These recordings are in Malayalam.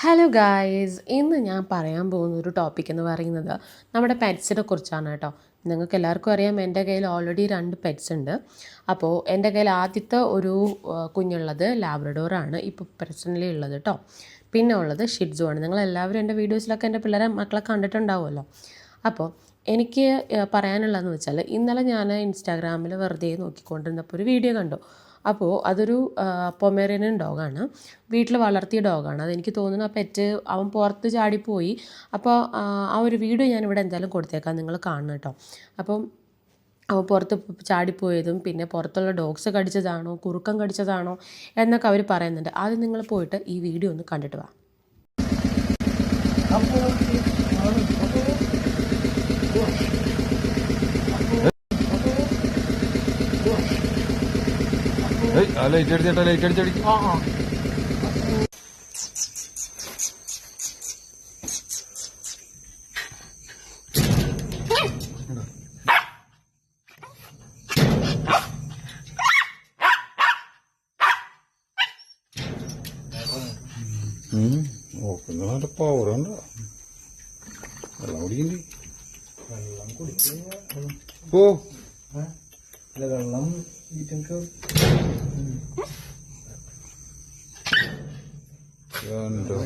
ഹലോ ഗായ്സ് ഇന്ന് ഞാൻ പറയാൻ പോകുന്ന ഒരു ടോപ്പിക് എന്ന് പറയുന്നത് നമ്മുടെ പെറ്റ്സിനെ കുറിച്ചാണ് കേട്ടോ. നിങ്ങൾക്ക് എല്ലാവർക്കും അറിയാം എന്റെ കയ്യിൽ ഓൾറെഡി രണ്ട് പെറ്റ്സ് ഉണ്ട്. അപ്പോൾ എന്റെ കയ്യിൽ ആദ്യത്തെ ഒരു കുഞ്ഞുള്ളത് ലാബ്രഡോറാണ് ഇപ്പോൾ പ്രസന്റ്ലി ഉള്ളത് കേട്ടോ. പിന്നെ ഉള്ളത് ഷിഡ്സു ആണ്. നിങ്ങൾ എല്ലാവരും എന്റെ വീഡിയോസിലൊക്കെ എന്റെ പിള്ളേരെ മക്കളെ കണ്ടിട്ടുണ്ടാവുമല്ലോ. അപ്പോൾ എനിക്ക് പറയാനുള്ളതെന്ന് വെച്ചാൽ ഇന്നലെ ഞാൻ ഇൻസ്റ്റാഗ്രാമിൽ വെറുതെ നോക്കിക്കൊണ്ടിരുന്നപ്പോൾ ഒരു വീഡിയോ കണ്ടു. അപ്പോൾ അതൊരു പൊമേറിയൻ ഡോഗാണ്. വീട്ടിൽ വളർത്തിയ ഡോഗാണ്. അതെനിക്ക് തോന്നുന്നു ആ പെറ്റ് അവൻ പുറത്ത് ചാടിപ്പോയി. അപ്പോൾ ആ, ഒരു വീഡിയോ ഞാനിവിടെ എന്തായാലും കൊടുത്തേക്കാം. നിങ്ങൾ കാണണം കേട്ടോ. അപ്പം അവൻ പുറത്ത് ചാടിപ്പോയതും പിന്നെ പുറത്തുള്ള ഡോഗ്സ് കടിച്ചതാണോ കുറുക്കം കടിച്ചതാണോ എന്നൊക്കെ അവർ പറയുന്നുണ്ട്. ആദ്യം നിങ്ങൾ പോയിട്ട് ഈ വീഡിയോ ഒന്ന് കണ്ടിട്ട് വാ. ഏയ് ആ ലൈറ്റ് അടിച്ചേട്ടാ ലൈറ്റ് അടിച്ചടിക്കും. നോക്കുന്ന നല്ല പവറുണ്ട് വെള്ളം കുടിക്കണ്ടേ? വെള്ളം കുടിക്കുന്ന ഓ അല്ല വെള്ളം ഈറ്റങ്ങൾക്ക് എന്തോ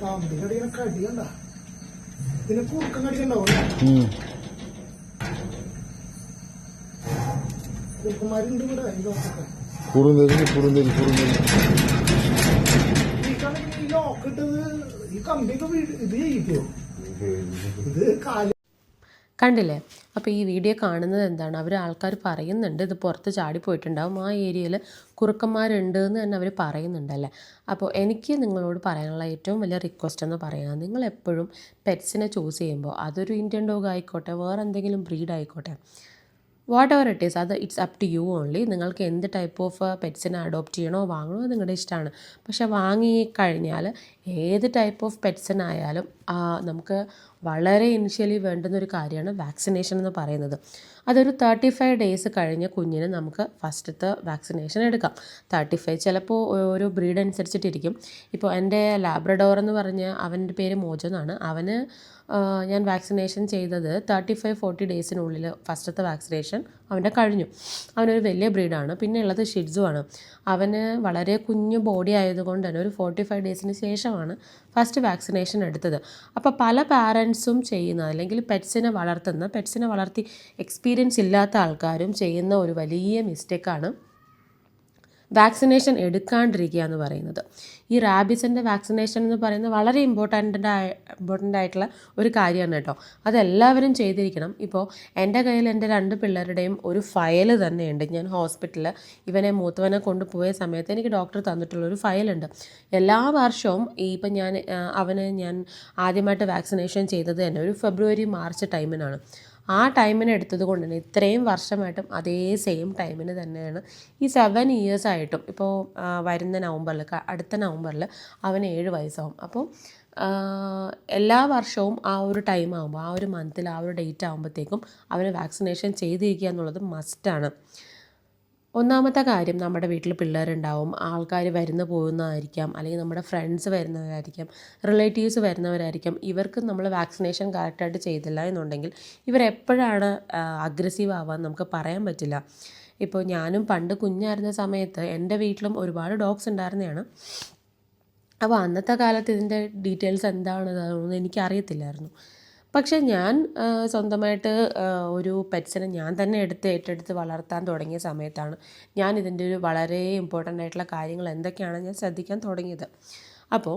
കാമ്പി കടിക്കണ കടിയണ്ട ഇതിന് കുറുക്കം കടിക്കണ്ടാവും കുറുക്കന്മാരുണ്ട് ഇവിടെ ഈ ലോക്കൊക്കെ കുറുന്തരി കുറുന്തരി കുറുന്തരി. ഈ കണക്കിന് ഈ ലോക്ക് ഇട്ടത് ഈ കമ്പിയൊക്കെ ഇത് ചെയ്യിക്കോ ഇത് കാൽ കണ്ടില്ലേ? അപ്പോൾ ഈ വീഡിയോ കാണുന്നത് എന്താണ്? അവർ ആൾക്കാർ പറയുന്നുണ്ട് ഇത് പുറത്ത് ചാടിപ്പോയിട്ടുണ്ടാവും. ആ ഏരിയയിൽ കുറുക്കന്മാരുണ്ട് എന്ന് തന്നെ അവർ പറയുന്നുണ്ടല്ലേ അപ്പോൾ എനിക്ക് നിങ്ങളോട് പറയാനുള്ള ഏറ്റവും വലിയ റിക്വസ്റ്റ് എന്ന് പറയുന്നത് നിങ്ങൾ എപ്പോഴും പെറ്റ്സിനെ ചൂസ് ചെയ്യുമ്പോൾ അതൊരു ഇന്ത്യൻ ഡോഗ് ആയിക്കോട്ടെ വേറെ എന്തെങ്കിലും ബ്രീഡ് ആയിക്കോട്ടെ വാട്ട് എവർ ഇറ്റ് ഈസ് അത് it's up to you only നിങ്ങൾക്ക് എന്ത് ടൈപ്പ് ഓഫ് പെറ്റ്സിനെ അഡോപ്റ്റ് ചെയ്യണോ വാങ്ങണോ നിങ്ങളുടെ ഇഷ്ടമാണ്. പക്ഷേ വാങ്ങി കഴിഞ്ഞാൽ ഏത് ടൈപ്പ് ഓഫ് പെറ്റ്സിനായാലും നമുക്ക് വളരെ ഇനിഷ്യലി വേണ്ടുന്ന ഒരു കാര്യമാണ് വാക്സിനേഷൻ എന്ന് പറയുന്നത്. അതൊരു തേർട്ടി ഫൈവ് ഡേയ്സ് കഴിഞ്ഞ കുഞ്ഞിന് നമുക്ക് ഫസ്റ്റത്തെ വാക്സിനേഷൻ എടുക്കാം. തേർട്ടി ഫൈവ് ചിലപ്പോൾ ഓരോ ബ്രീഡ് അനുസരിച്ചിട്ടിരിക്കും. ഇപ്പോൾ എന്റെ ലാബ്രഡോർ എന്ന് പറഞ്ഞ അവന്റെ പേര് മോജോ എന്നാണ്. അവന് ഞാൻ വാക്സിനേഷൻ ചെയ്തത് തേർട്ടി ഫൈവ് ഫോർട്ടി ഡേയ്സിനുള്ളിൽ ഫസ്റ്റത്തെ വാക്സിനേഷൻ അവന്റെ കഴിഞ്ഞു. അവനൊരു വലിയ ബ്രീഡാണ്. പിന്നെ ഉള്ളത് ഷിഡ്സു ആണ്. അവന് വളരെ കുഞ്ഞു ബോഡി ആയതുകൊണ്ട് തന്നെ ഒരു ഫോർട്ടി ഫൈവ് ഡേയ്സിന് ശേഷമാണ് ഫസ്റ്റ് വാക്സിനേഷൻ എടുത്തത്. അപ്പോൾ പല പാരൻസും ചെയ്യുന്ന അല്ലെങ്കിൽ പെറ്റ്സിനെ വളർത്തുന്ന പെറ്റ്സിനെ വളർത്തി എക്സ്പീരിയൻസ് ഇല്ലാത്ത ആൾക്കാരും ചെയ്യുന്ന ഒരു വലിയ മിസ്റ്റേക്കാണ് വാക്സിനേഷൻ എടുക്കാണ്ടിരിക്കുക എന്ന് പറയുന്നത്. ഈ റാബിസിന്റെ വാക്സിനേഷൻ എന്ന് പറയുന്നത് വളരെ ഇമ്പോർട്ടന്റ് ഇമ്പോർട്ടന്റ് ആയിട്ടുള്ള ഒരു കാര്യമാണ് കേട്ടോ. അതെല്ലാവരും ചെയ്തിരിക്കണം. ഇപ്പോൾ എന്റെ കയ്യിൽ എന്റെ രണ്ട് പിള്ളേരുടെയും ഒരു ഫയൽ തന്നെയുണ്ട്. ഞാൻ ഹോസ്പിറ്റലിൽ ഇവനെ മൂത്തവനെ കൊണ്ടുപോയ സമയത്ത് എനിക്ക് ഡോക്ടർ തന്നിട്ടുള്ള ഒരു ഫയലുണ്ട്. എല്ലാ വർഷവും ഈ ഇപ്പം ഞാൻ അവന് ഞാൻ ആദ്യമായിട്ട് വാക്സിനേഷൻ ചെയ്തത് തന്നെ ഒരു ഫെബ്രുവരി മാർച്ച് ടൈമിനാണ്. ആ ടൈമിന് എടുത്തത് കൊണ്ട് തന്നെ ഇത്രയും വർഷമായിട്ടും അതേ സെയിം ടൈമിന് തന്നെയാണ് ഈ സെവൻ ഇയേഴ്സ് ആയിട്ടും. ഇപ്പോൾ വരുന്ന നവംബറിൽ അടുത്ത നവംബറിൽ അവന് ഏഴ് വയസ്സാവും. അപ്പോൾ എല്ലാ വർഷവും ആ ഒരു ടൈം ആകുമ്പോൾ ആ ഒരു മന്തിൽ ആ ഒരു ഡേറ്റ് ആകുമ്പോഴത്തേക്കും അവന് വാക്സിനേഷൻ ചെയ്തിരിക്കുക എന്നുള്ളത് മസ്റ്റാണ് ഒന്നാമത്തെ കാര്യം നമ്മുടെ വീട്ടിൽ പിള്ളേരുണ്ടാവും. ആൾക്കാർ വരുന്ന പോകുന്നതായിരിക്കാം. അല്ലെങ്കിൽ നമ്മുടെ ഫ്രണ്ട്സ് വരുന്നവരായിരിക്കാം. റിലേറ്റീവ്സ് വരുന്നവരായിരിക്കാം. ഇവർക്ക് നമ്മൾ വാക്സിനേഷൻ കറക്റ്റായിട്ട് ചെയ്തില്ല എന്നുണ്ടെങ്കിൽ ഇവരെപ്പോഴാണ് അഗ്രസീവ് ആവാൻ നമുക്ക് പറയാൻ പറ്റില്ല. ഇപ്പോൾ ഞാനും പണ്ട് കുഞ്ഞായിരുന്ന സമയത്ത് എന്റെ വീട്ടിലും ഒരുപാട് ഡോഗ്സ് ഉണ്ടായിരുന്നതാണ്. അപ്പോൾ അന്നത്തെ കാലത്ത് ഇതിന്റെ ഡീറ്റെയിൽസ് എന്താണെന്ന് എനിക്കറിയത്തില്ലായിരുന്നു. പക്ഷേ ഞാൻ സ്വന്തമായിട്ട് ഒരു പെറ്റ്സിനെ ഞാൻ തന്നെ എടുത്ത് ഏറ്റെടുത്ത് വളർത്താൻ തുടങ്ങിയ സമയത്താണ് ഞാൻ ഇതിന്റെ ഒരു വളരെ ഇമ്പോർട്ടന്റ് ആയിട്ടുള്ള കാര്യങ്ങൾ എന്തൊക്കെയാണെന്ന് ഞാൻ ശ്രദ്ധിക്കാൻ തുടങ്ങിയത്. അപ്പോൾ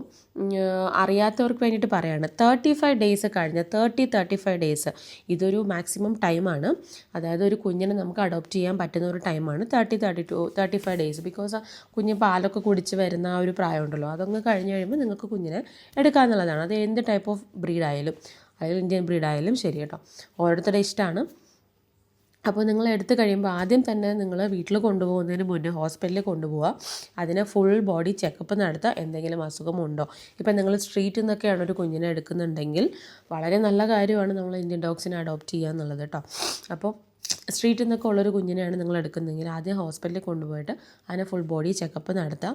അറിയാത്തവർക്ക് വേണ്ടിയിട്ട് പറയാണ് തേർട്ടി ഫൈവ് ഡേയ്സ് കഴിഞ്ഞ തേർട്ടി തേർട്ടി ഫൈവ് ഡേയ്സ് ഇതൊരു മാക്സിമം ടൈമാണ്. അതായത് ഒരു കുഞ്ഞിനെ നമുക്ക് അഡോപ്റ്റ് ചെയ്യാൻ പറ്റുന്ന ഒരു ടൈമാണ് thirty thirty two thirty five days. Because കുഞ്ഞ് പാലൊക്കെ കുടിച്ച് വരുന്ന ആ ഒരു പ്രായമുണ്ടല്ലോ അതൊന്ന് കഴിഞ്ഞ് കഴിയുമ്പോൾ നിങ്ങൾക്ക് കുഞ്ഞിനെ എടുക്കാമെന്നുള്ളതാണ് അത് എന്ത് ടൈപ്പ് ഓഫ് ബ്രീഡ് അതായത് ഇന്ത്യൻ ബ്രീഡ് ആയാലും ശരി കേട്ടോ. ഓരോരുത്തരുടെ ഇഷ്ടമാണ്. അപ്പോൾ നിങ്ങൾ എടുത്തു കഴിയുമ്പോൾ ആദ്യം തന്നെ നിങ്ങൾ വീട്ടിൽ കൊണ്ടുപോകുന്നതിന് മുന്നേ ഹോസ്പിറ്റലിൽ കൊണ്ടുപോവുക അതിന് ഫുൾ ബോഡി ചെക്കപ്പ് നടത്തുക എന്തെങ്കിലും അസുഖമുണ്ടോ ഇപ്പം നിങ്ങൾ സ്ട്രീറ്റിൽ നിന്നൊക്കെയാണ് ഒരു കുഞ്ഞിനെ എടുക്കുന്നുണ്ടെങ്കിൽ വളരെ നല്ല കാര്യമാണ് നമ്മൾ ഇന്ത്യൻ ഡോഗ്സിനെ അഡോപ്റ്റ് ചെയ്യുക എന്നുള്ളത് കേട്ടോ അപ്പോൾ സ്ട്രീറ്റിൽ നിന്നൊക്കെ ഉള്ളൊരു കുഞ്ഞിനെയാണ് നിങ്ങൾ എടുക്കുന്നതെങ്കിൽ ആദ്യം ഹോസ്പിറ്റലിൽ കൊണ്ടുപോയിട്ട് അതിനെ ഫുൾ ബോഡി ചെക്കപ്പ് നടത്താം.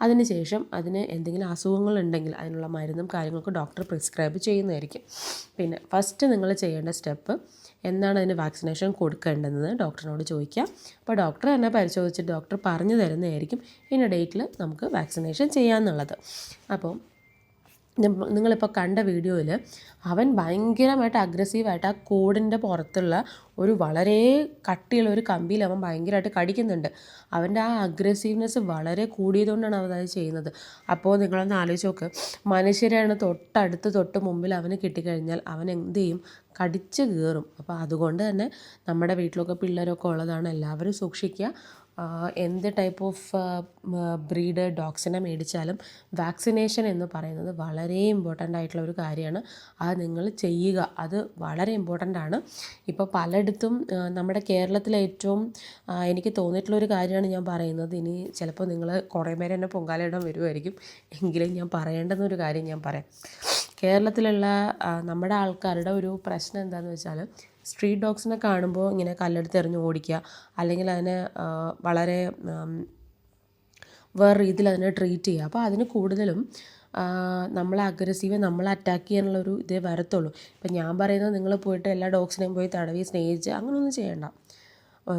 അതിനുശേഷം അതിന് എന്തെങ്കിലും അസുഖങ്ങൾ ഉണ്ടെങ്കിൽ അതിനുള്ള മരുന്നും കാര്യങ്ങളൊക്കെ ഡോക്ടർ പ്രിസ്ക്രൈബ് ചെയ്യുന്നതായിരിക്കും. പിന്നെ ഫസ്റ്റ് നിങ്ങൾ ചെയ്യേണ്ട സ്റ്റെപ്പ് എന്നാണ് അതിന് വാക്സിനേഷൻ കൊടുക്കേണ്ടതെന്ന് ഡോക്ടറിനോട് ചോദിക്കുക അപ്പോൾ ഡോക്ടർ തന്നെ പരിശോധിച്ച് ഡോക്ടർ പറഞ്ഞു തരുന്നതായിരിക്കും ഇന്ന ഡേറ്റിൽ നമുക്ക് വാക്സിനേഷൻ ചെയ്യാമെന്നുള്ളത് അപ്പോൾ നിങ്ങളിപ്പോൾ കണ്ട വീഡിയോയിൽ അവൻ ഭയങ്കരമായിട്ട് അഗ്രസീവായിട്ട് ആ കൂടിന്റെ പുറത്തുള്ള ഒരു വളരെ കട്ടിയുള്ള ഒരു കമ്പിയിൽ അവൻ ഭയങ്കരമായിട്ട് കടിക്കുന്നുണ്ട്. അവന്റെ ആ അഗ്രസീവ്നെസ് വളരെ കൂടിയതുകൊണ്ടാണ് അവൻ ചെയ്യുന്നത്. അപ്പോൾ നിങ്ങളൊന്ന് ആലോചിച്ച് നോക്ക്. മനുഷ്യരാണ് തൊട്ടടുത്ത് തൊട്ട് മുമ്പിൽ അവന് കിട്ടിക്കഴിഞ്ഞാൽ അവൻ എന്ത് ചെയ്യും? കടിച്ച് കീറും. അപ്പോൾ അതുകൊണ്ട് തന്നെ നമ്മുടെ വീട്ടിലൊക്കെ പിള്ളേരൊക്കെ ഉള്ളതാണ് എല്ലാവരും സൂക്ഷിക്കുക. എന്ത് ടൈപ്പ് ഓഫ് ബ്രീഡ് ഡോഗ്സിനെ മേടിച്ചാലും വാക്സിനേഷൻ എന്ന് പറയുന്നത് വളരെ ഇമ്പോർട്ടന്റ് ആയിട്ടുള്ള ഒരു കാര്യമാണ്. അത് നിങ്ങൾ ചെയ്യുക. അത് വളരെ ഇമ്പോർട്ടന്റ് ആണ്. ഇപ്പോൾ പലയിടത്തും നമ്മുടെ കേരളത്തിലെ ഏറ്റവും എനിക്ക് തോന്നിയിട്ടുള്ളൊരു കാര്യമാണ് ഞാൻ പറയുന്നത്. ഇനി ചിലപ്പോൾ നിങ്ങൾ കുറേ പേര് എന്നെ പൊങ്കാലയിടാൻ വരുമായിരിക്കും എങ്കിലും ഞാൻ പറയേണ്ടുന്ന ഒരു കാര്യം ഞാൻ പറയാം. കേരളത്തിലുള്ള നമ്മുടെ ആൾക്കാരുടെ ഒരു പ്രശ്നം എന്താണെന്ന് വെച്ചാൽ സ്ട്രീറ്റ് ഡോഗ്സിനെ കാണുമ്പോൾ ഇങ്ങനെ കല്ലെടുത്ത് എറിഞ്ഞ് ഓടിക്കുക. അല്ലെങ്കിൽ അതിനെ വളരെ വേറെ രീതിയിൽ അതിനെ ട്രീറ്റ് ചെയ്യുക. അപ്പോൾ അതിന് കൂടുതലും നമ്മളെ അഗ്രസീവ് നമ്മളെ അറ്റാക്ക് ചെയ്യാനുള്ളൊരു ഇതേ വരത്തുള്ളൂ. ഇപ്പം ഞാൻ പറയുന്നത് നിങ്ങൾ പോയിട്ട് എല്ലാ ഡോഗ്സിനെയും പോയി തടവി സ്നേഹിച്ച് അങ്ങനെയൊന്നും ചെയ്യണ്ട.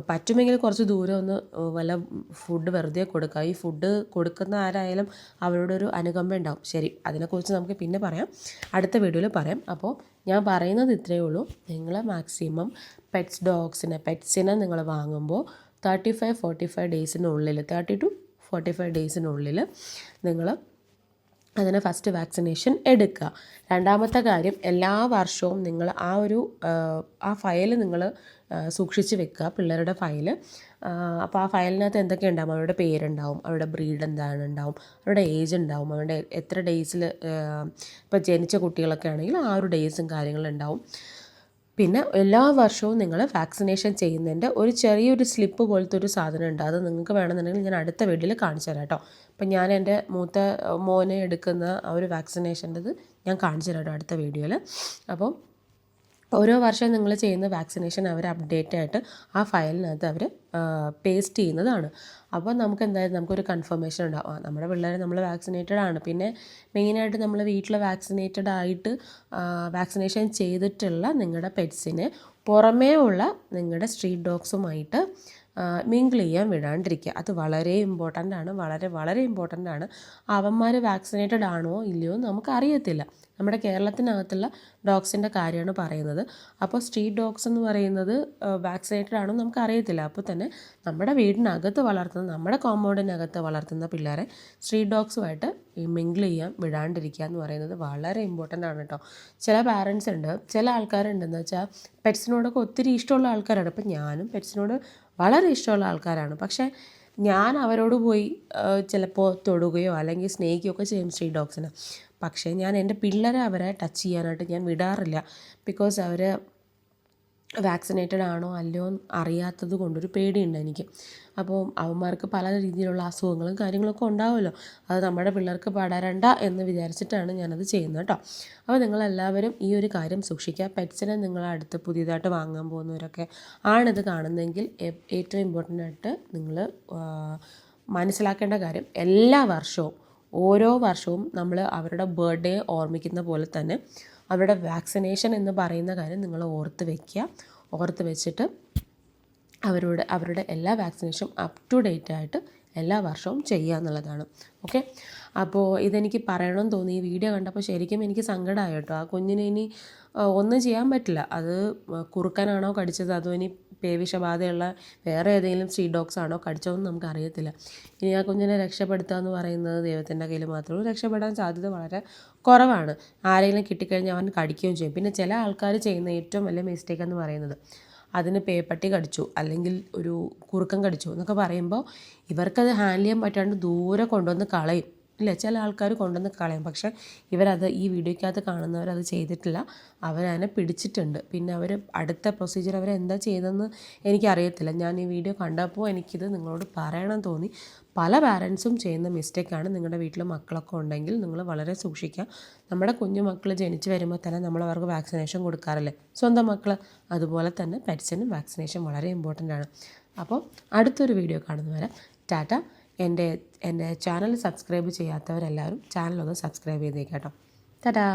പറ്റുമെങ്കിൽ കുറച്ച് ദൂരം ഒന്ന് വല്ല ഫുഡ് വെറുതെ കൊടുക്കുക ഈ ഫുഡ് കൊടുക്കുന്ന ആരായാലും അവരോടൊരു അനുകമ്പ ഉണ്ടാവും. ശരി അതിനെക്കുറിച്ച് നമുക്ക് പിന്നെ പറയാം. അടുത്ത വീഡിയോയിൽ പറയാം. അപ്പോൾ ഞാൻ പറയുന്നത് ഇത്രയേ ഉള്ളൂ. നിങ്ങൾ മാക്സിമം പെറ്റ്സ് ഡോഗ്സിനെ പെറ്റ്സിനെ നിങ്ങൾ വാങ്ങുമ്പോൾ തേർട്ടി ഫൈവ് ഫോർട്ടി ഫൈവ് ഡേയ്സിനുള്ളിൽ തേർട്ടി ടു ഫോർട്ടി ഫൈവ് ഡേയ്സിനുള്ളിൽ നിങ്ങൾ അതിന് ഫസ്റ്റ് വാക്സിനേഷൻ എടുക്കുക. രണ്ടാമത്തെ കാര്യം എല്ലാ വർഷവും നിങ്ങൾ ആ ഒരു ആ, ഫയൽ നിങ്ങൾ സൂക്ഷിച്ച് വെക്കുക പിള്ളേരുടെ ഫയൽ അപ്പോൾ ആ ഫയലിനകത്ത് എന്തൊക്കെ ഉണ്ടാവും? അവരുടെ പേരുണ്ടാവും അവരുടെ ബ്രീഡ് എന്താണ് ഉണ്ടാവും അവരുടെ ഏജ് ഉണ്ടാവും അവരുടെ എത്ര ഡേയ്സിൽ ഇപ്പോൾ ജനിച്ച കുട്ടികളൊക്കെ ആണെങ്കിൽ ആ ഒരു ഡേയ്സും കാര്യങ്ങളും ഉണ്ടാവും. പിന്നെ എല്ലാ വർഷവും നിങ്ങൾ വാക്സിനേഷൻ ചെയ്യുന്നതിന്റെ ഒരു ചെറിയൊരു സ്ലിപ്പ് പോലത്തെ ഒരു സാധനം ഉണ്ട്. അത് നിങ്ങൾക്ക് വേണമെന്നുണ്ടെങ്കിൽ ഞാൻ അടുത്ത വീട്ടിൽ കാണിച്ചു തരാം കേട്ടോ. അപ്പം ഞാൻ എന്റെ മൂത്ത മോനെ എടുക്കുന്ന ആ ഒരു വാക്സിനേഷന്റെത് ഞാൻ കാണിച്ചു തരാം കേട്ടോ അടുത്ത വീഡിയോയിൽ അപ്പം ഓരോ വർഷം നിങ്ങൾ ചെയ്യുന്ന വാക്സിനേഷൻ അവർ അപ്ഡേറ്റ് ആയിട്ട് ആ ഫയലിനകത്ത് അവർ പേസ്റ്റ് ചെയ്യുന്നതാണ്. അപ്പോൾ നമുക്ക് എന്തായാലും നമുക്കൊരു കൺഫർമേഷൻ ഉണ്ടാവും. ആ നമ്മുടെ പിള്ളേരെ നമ്മൾ വാക്സിനേറ്റഡ് ആണ്. പിന്നെ മെയിനായിട്ട് നമ്മൾ വീട്ടിൽ വാക്സിനേറ്റഡ് ആയിട്ട് വാക്സിനേഷൻ ചെയ്തിട്ടുള്ള നിങ്ങളുടെ പെറ്റ്സിനെ പുറമേ ഉള്ള നിങ്ങളുടെ സ്ട്രീറ്റ് ഡോഗ്സുമായിട്ട് മിങ്കിൾ ചെയ്യാൻ വിടാണ്ടിരിക്കുക. അത് വളരെ ഇമ്പോർട്ടന്റ് ആണ്. വളരെ വളരെ ഇമ്പോർട്ടന്റ് ആണ്. അവന്മാർ വാക്സിനേറ്റഡ് ആണോ ഇല്ലയോ നമുക്ക് അറിയത്തില്ല നമ്മുടെ കേരളത്തിനകത്തുള്ള ഡോഗ്സിന്റെ കാര്യമാണ് പറയുന്നത്. അപ്പോൾ സ്ട്രീറ്റ് ഡോഗ്സ് എന്ന് പറയുന്നത് വാക്സിനേറ്റഡ് ആണോ നമുക്ക് അറിയത്തില്ല അപ്പോൾ തന്നെ നമ്മുടെ വീടിനകത്ത് വളർത്തുന്ന നമ്മുടെ കോമ്പൗണ്ടിനകത്ത് വളർത്തുന്ന പിള്ളേരെ സ്ട്രീറ്റ് ഡോഗ്സുമായിട്ട് മിങ്കിൾ ചെയ്യാൻ വിടാണ്ടിരിക്കുക എന്ന് പറയുന്നത് വളരെ ഇമ്പോർട്ടന്റ് ആണ് കേട്ടോ. ചില പാരൻസ് ഉണ്ട് ചില ആൾക്കാരുണ്ടെന്ന് വെച്ചാൽ പെറ്റ്സിനോടൊക്കെ ഒത്തിരി ഇഷ്ടമുള്ള ആൾക്കാരാണ്. ഇപ്പം ഞാനും പെറ്റ്സിനോട് വളരെ ഇഷ്ടമുള്ള ആൾക്കാരാണ്. പക്ഷേ ഞാൻ അവരോട് പോയി ചിലപ്പോൾ തൊടുകയോ അല്ലെങ്കിൽ സ്നേഹിക്കുകയോ ഒക്കെ ചെയ്യും സ്ട്രീറ്റ് ഡോഗ്സിനെ. പക്ഷേ ഞാൻ എന്റെ പിള്ളേരെ അവരെ ടച്ച് ചെയ്യാനായിട്ട് ഞാൻ വിടാറില്ല. ബിക്കോസ് അവർ വാക്സിനേറ്റഡ് ആണോ അല്ലയോ അറിയാത്തത് കൊണ്ടൊരു പേടിയുണ്ട് എനിക്ക്. അപ്പോൾ അവന്മാർക്ക് പല രീതിയിലുള്ള അസുഖങ്ങളും കാര്യങ്ങളൊക്കെ ഉണ്ടാവുമല്ലോ. അത് നമ്മുടെ പിള്ളേർക്ക് പടരണ്ട എന്ന് വിചാരിച്ചിട്ടാണ് ഞാനത് ചെയ്യുന്നത് കേട്ടോ. അപ്പോൾ നിങ്ങളെല്ലാവരും ഈ ഒരു കാര്യം സൂക്ഷിക്കുക. പെറ്റ്സിനെ നിങ്ങൾ അടുത്ത് പുതിയതായിട്ട് വാങ്ങാൻ പോകുന്നവരൊക്കെ ആണിത് കാണുന്നതെങ്കിൽ ഏറ്റവും ഇമ്പോർട്ടന്റ് ആയിട്ട് നിങ്ങൾ മനസ്സിലാക്കേണ്ട കാര്യം എല്ലാ വർഷവും ഓരോ വർഷവും നമ്മൾ അവരുടെ ബർത്ത്ഡേ ഓർമ്മിക്കുന്ന പോലെ തന്നെ അവരുടെ വാക്സിനേഷൻ എന്ന് പറയുന്ന കാര്യം നിങ്ങൾ ഓർത്ത് വയ്ക്കുക ഓർത്ത് വെച്ചിട്ട് അവരുടെ അവരുടെ എല്ലാ വാക്സിനേഷനും അപ് ടു ഡേറ്റ് ആയിട്ട് എല്ലാ വർഷവും ചെയ്യുക എന്നുള്ളതാണ്. ഓക്കെ അപ്പോൾ ഇതെനിക്ക് പറയണമെന്ന് തോന്നി. ഈ വീഡിയോ കണ്ടപ്പോൾ ശരിക്കും എനിക്ക് സങ്കടമായി കേട്ടോ. ആ കുഞ്ഞിനെ ഇനി ഒന്നും ചെയ്യാൻ പറ്റില്ല. അത് കുറുക്കനാണോ കടിച്ചത്? അതോ ഇനി പേവിഷബാധയുള്ള വേറെ ഏതെങ്കിലും സ്ട്രീറ്റ് ഡോഗ്സ് ആണോ കടിച്ചതെന്ന് നമുക്ക് അറിയത്തില്ല ഇനി ആ കുഞ്ഞിനെ രക്ഷപ്പെടുത്തുക എന്ന് പറയുന്നത് ദൈവത്തിന്റെ കയ്യിൽ മാത്രമേ രക്ഷപ്പെടാൻ സാധ്യത വളരെ കുറവാണ്. ആരെങ്കിലും കിട്ടിക്കഴിഞ്ഞാൽ അവൻ കടിക്കുകയും ചെയ്യും. പിന്നെ ചില ആൾക്കാർ ചെയ്യുന്ന ഏറ്റവും വലിയ മിസ്റ്റേക്ക് എന്ന് പറയുന്നത് അതിന് പേപ്പട്ടി കടിച്ചു അല്ലെങ്കിൽ ഒരു കുറുക്കം കടിച്ചു എന്നൊക്കെ പറയുമ്പോൾ ഇവർക്കത് ഹാൻഡിൽ ചെയ്യാൻ പറ്റാണ്ട് ദൂരെ കൊണ്ടുവന്ന് കളയും. ഇല്ല ചില ആൾക്കാർ കൊണ്ടുവന്ന് കളയും. പക്ഷേ ഇവരത് ഈ വീഡിയോയ്ക്കകത്ത് കാണുന്നവരത് ചെയ്തിട്ടില്ല. അവരതിനെ പിടിച്ചിട്ടുണ്ട്. പിന്നെ അവർ അടുത്ത പ്രൊസീജിയർ അവരെന്താ ചെയ്തതെന്ന് എനിക്കറിയത്തില്ല. ഞാൻ ഈ വീഡിയോ കണ്ടപ്പോൾ എനിക്കിത് നിങ്ങളോട് പറയണം തോന്നി. പല പാരൻസും ചെയ്യുന്ന മിസ്റ്റേക്കാണ് നിങ്ങളുടെ വീട്ടിൽ മക്കളൊക്കെ ഉണ്ടെങ്കിൽ നിങ്ങൾ വളരെ സൂക്ഷിക്കുക. നമ്മുടെ കുഞ്ഞു മക്കൾ ജനിച്ച് വരുമ്പോൾ തന്നെ നമ്മൾ അവർക്ക് വാക്സിനേഷൻ കൊടുക്കാറില്ലേ? സ്വന്തം മക്കൾ അതുപോലെ തന്നെ പെറ്റ്സിനും വാക്സിനേഷൻ വളരെ ഇമ്പോർട്ടന്റ് ആണ്. അപ്പോൾ അടുത്തൊരു വീഡിയോ കാണുന്നവരെ ടാറ്റ. എന്റെ എന്റെ ചാനൽ സബ്സ്ക്രൈബ് ചെയ്യാത്തവരെല്ലാവരും ചാനലൊന്ന് സബ്സ്ക്രൈബ് ചെയ്തേക്കാട്ടോ ടാറ്റാ.